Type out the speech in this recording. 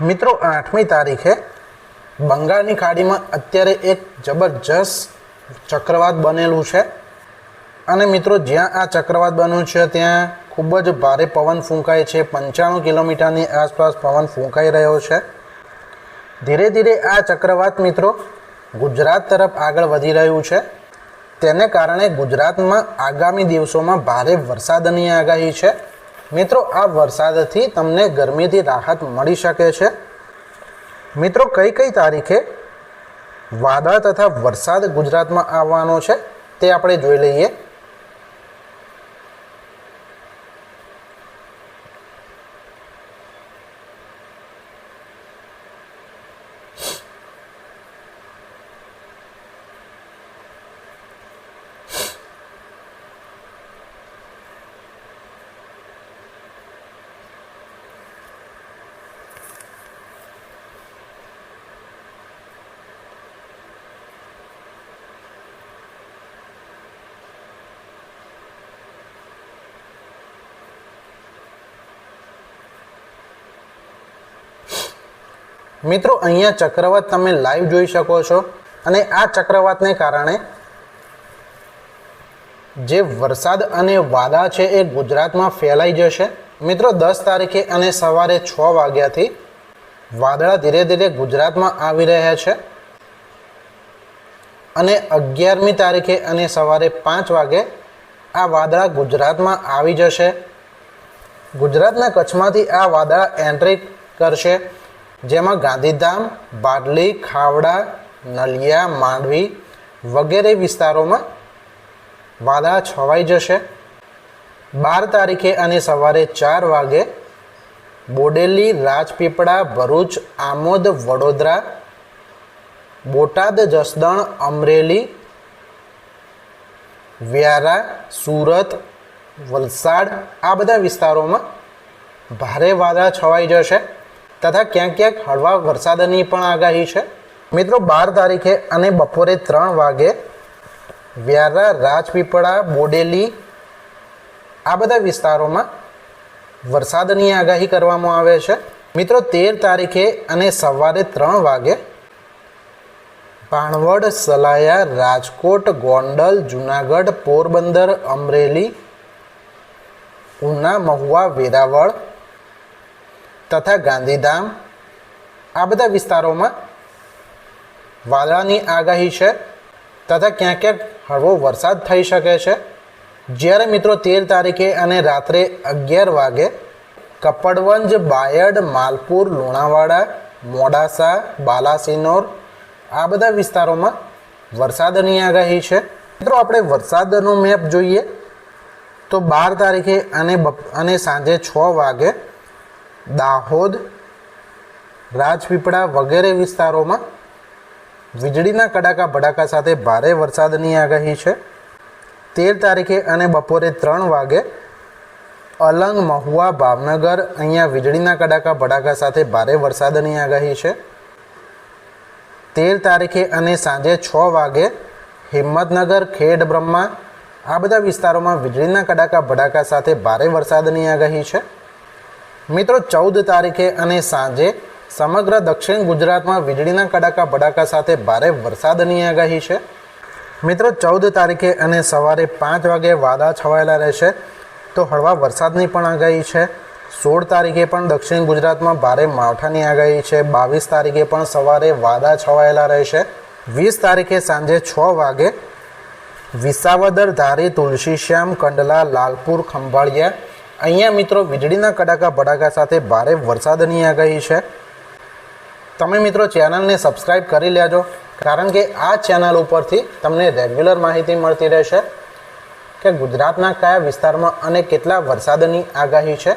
મિત્રો, આઠમી તારીખે બંગાળની ખાડીમાં અત્યારે એક જબરજસ્ત ચક્રવાત બનેલું છે. અને મિત્રો, જ્યાં આ ચક્રવાત બન્યું છે, ત્યાં ખૂબ જ ભારે પવન ફૂંકાય છે. પંચાણું કિલોમીટરની આસપાસ પવન ફૂંકાઈ રહ્યો છે. ધીરે ધીરે આ ચક્રવાત, મિત્રો, ગુજરાત તરફ આગળ વધી રહ્યું છે. તેને કારણે ગુજરાતમાં આગામી દિવસોમાં ભારે વરસાદની આગાહી છે. મિત્રો, આ વરસાદથી તમને ગરમીથી રાહત મળી શકે છે. મિત્રો, કઈ કઈ તારીખે વાદળ તથા વરસાદ ગુજરાતમાં આવવાનો છે તે આપણે જોઈ લઈએ. મિત્રો, અહીંયા ચક્રવાત તમે લાઈવ જોઈ શકો છો. અને આ ચક્રવાતને કારણે જે વરસાદ અને વાદળા છે એ ગુજરાતમાં ફેલાઈ જશે. મિત્રો, દસ તારીખે અને સવારે છ વાગ્યાથી વાદળા ધીરે ધીરે ગુજરાતમાં આવી રહ્યા છે. અને અગિયારમી તારીખે અને સવારે પાંચ વાગે આ વાદળા ગુજરાતમાં આવી જશે. ગુજરાતના કચ્છમાંથી આ વાદળા એન્ટ્રી કરશે. જેમાં ગાંધીધામ, બાડલી, ખાવડા, નલિયા, માંડવી વગેરે વિસ્તારોમાં વાદળા છવાઈ જશે. બાર તારીખે અને સવારે ચાર વાગે બોડેલી રાજપીપળા, ભરૂચ, આમોદ, વડોદરા, બોટાદ, જસદણ, અમરેલી, વ્યારા, સુરત, વલસાડ આ બધા વિસ્તારોમાં ભારે વાદળા છવાઈ જશે. તથા ક્યાંક ક્યાંક હળવા વરસાદની પણ આગાહી છે. મિત્રો, બાર તારીખે અને બપોરે ત્રણ વાગે વ્યારા રાજપીપળા, બોડેલી આ બધા વિસ્તારોમાં વરસાદની આગાહી કરવામાં આવે છે. મિત્રો, તેર તારીખે અને સવારે ત્રણ વાગે ભાણવડ સલાયા, રાજકોટ, ગોંડલ, જુનાગઢ, પોરબંદર, અમરેલી, ઉના, મહુવા, વેરાવળ તથા ગાંધીધામ, આ બધા વિસ્તારોમાં વાદળાની આગાહી છે તથા ક્યાંક ક્યાંક હળવો વરસાદ થઈ શકે છે. જ્યારે મિત્રો તેર તારીખે અને રાત્રે અગિયાર વાગે કપડવંજ, બાયડ, માલપુર, લુણાવાડા, મોડાસા, બાલાસિનોર આ બધા વિસ્તારોમાં વરસાદની આગાહી છે. મિત્રો આપણે વરસાદનો મેપ જોઈએ તો બાર તારીખે અને અને સાંજે છ વાગે દાહોદ, રાજપીપળા વગેરે વિસ્તારોમાં વીજળીના કડાકા ભડાકા સાથે ભારે વરસાદની આગાહી છે. તેર તારીખે અને બપોરે ત્રણ વાગે અલંગ, મહુવા, ભાવનગર અહીંયા વીજળીના કડાકા ભડાકા સાથે ભારે વરસાદની આગાહી છે. તેર તારીખે અને સાંજે છ વાગે હિંમતનગર, ખેડ, બ્રહ્મા આ બધા વિસ્તારોમાં વીજળીના કડાકા ભડાકા સાથે ભારે વરસાદની આગાહી છે. મિત્રો, ચૌદ તારીખે અને સાંજે સમગ્ર દક્ષિણ ગુજરાતમાં વીજળીના કડાકા ભડાકા સાથે ભારે વરસાદની આગાહી છે. મિત્રો, ચૌદ તારીખે અને સવારે પાંચ વાગે વાદા છવાયેલા રહેશે. તો હળવા વરસાદની પણ આગાહી છે. સોળ તારીખે પણ દક્ષિણ ગુજરાતમાં ભારે માવઠાની આગાહી છે. બાવીસ તારીખે પણ સવારે વાદા છવાયેલા રહેશે. વીસ તારીખે સાંજે છ વાગે વિસાવદર ધારી તુલસીશ્યામ, કંડલા, લાલપુર, ખંભાળિયા અહીંયા મિત્રો વીજળીના કડાકા ભડાકા સાથે ભારે વરસાદની આગાહી છે. તમે મિત્રો ચેનલને સબસ્ક્રાઈબ કરી લેજો, કારણ કે આ ચેનલ ઉપરથી તમને રેગ્યુલર માહિતી મળતી રહેશે કે ગુજરાતના કયા વિસ્તારમાં અને કેટલા વરસાદની આગાહી છે.